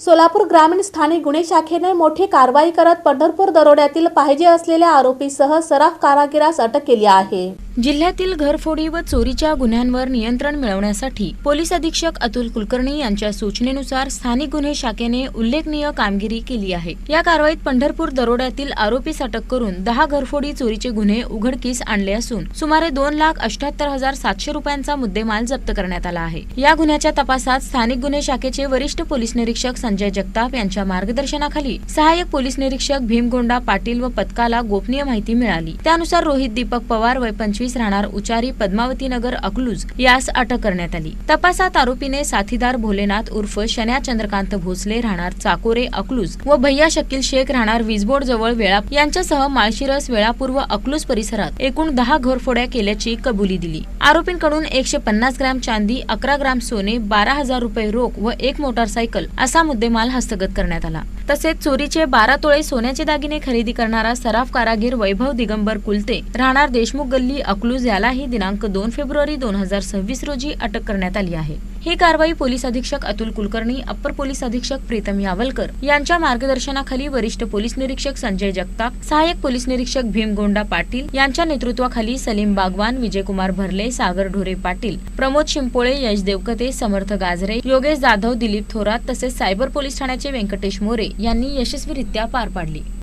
सोलापूर ग्रामीण स्थानिक गुन्हे शाखेने मोठी कारवाई करत पंढरपूर दरोड्यातील पाहिजे असलेल्या आरोपीसह सराफ कारागिरास अटक केली आहे. जिल्ह्यातील घरफोडी व चोरीच्या गुन्ह्यांवर नियंत्रण मिळवण्यासाठी पोलीस अधीक्षक अतुल कुलकर्णी यांच्या सूचनेनुसार स्थानिक गुन्हे शाखेने उल्लेखनीय कामगिरी केली आहे. या कारवाईत पंढरपूर दरोड्यातील आरोपीस अटक करून दहा घरफोडी चोरीचे गुन्हे उघडकीस आणले असून सुमारे दोन लाख अठ्याहत्तर हजार सातशे रुपयांचा मुद्देमाल जप्त करण्यात आला आहे. या गुन्ह्याच्या तपासात स्थानिक गुन्हे शाखेचे वरिष्ठ पोलीस निरीक्षक संजय जगताप यांच्या मार्गदर्शनाखाली सहाय्यक पोलीस निरीक्षक भीमगोंडा पाटील व पथकाला गोपनीय माहिती मिळाली. त्यानुसार रोहित दीपक पवार वय पंचवीस राहणार उचारी पद्मावती नगर अकलूज यास अटक करण्यात आली. तपासात आरोपीने साथीदार भोलेनाथ उर्फ शन्या चंद्रकांत भोसले राहणार चाकोरे अकलूज व भैया शकील शेख राहणार विजबोर्ड जवळ वेळा यांच्यासह माळशिरस वेळापूर्व अकलूज परिसरात एकूण दहा घरफोड्या केल्याची कबुली दिली. आरोपींकडून एकशे पन्नास ग्रॅम चांदी अकरा ग्रॅम सोने बारा हजार रुपये रोख व एक मोटारसायकल असा मुद्देमाल हस्तगत करण्यात आला. तसेच चोरीचे बारा तोळे सोन्याचे दागिने खरेदी करणारा सराफ कारागीर वैभव दिगंबर कुलते राहणार देशमुख गल्ली अकलूज यालाही दिनांक दोन फेब्रुवारी दोन हजार सव्वीस रोजी अटक करण्यात आली आहे. ही कारवाई पोलीस अधीक्षक अतुल कुलकर्णी अप्पर पोलीस अधीक्षक प्रीतम यावलकर यांच्या मार्गदर्शनाखाली वरिष्ठ पोलीस निरीक्षक संजय जगताप सहाय्यक पोलीस निरीक्षक भीमगोंडा पाटील यांच्या नेतृत्वाखाली सलीम बागवान विजयकुमार भरले सागर ढोरे पाटील प्रमोद शिंपोळे यश देवकते समर्थ गाजरे योगेश जाधव दिलीप थोरात तसेच सायबर पोलीस ठाण्याचे व्यंकटेश मोरे यांनी यशस्वीरित्या पार पाडली.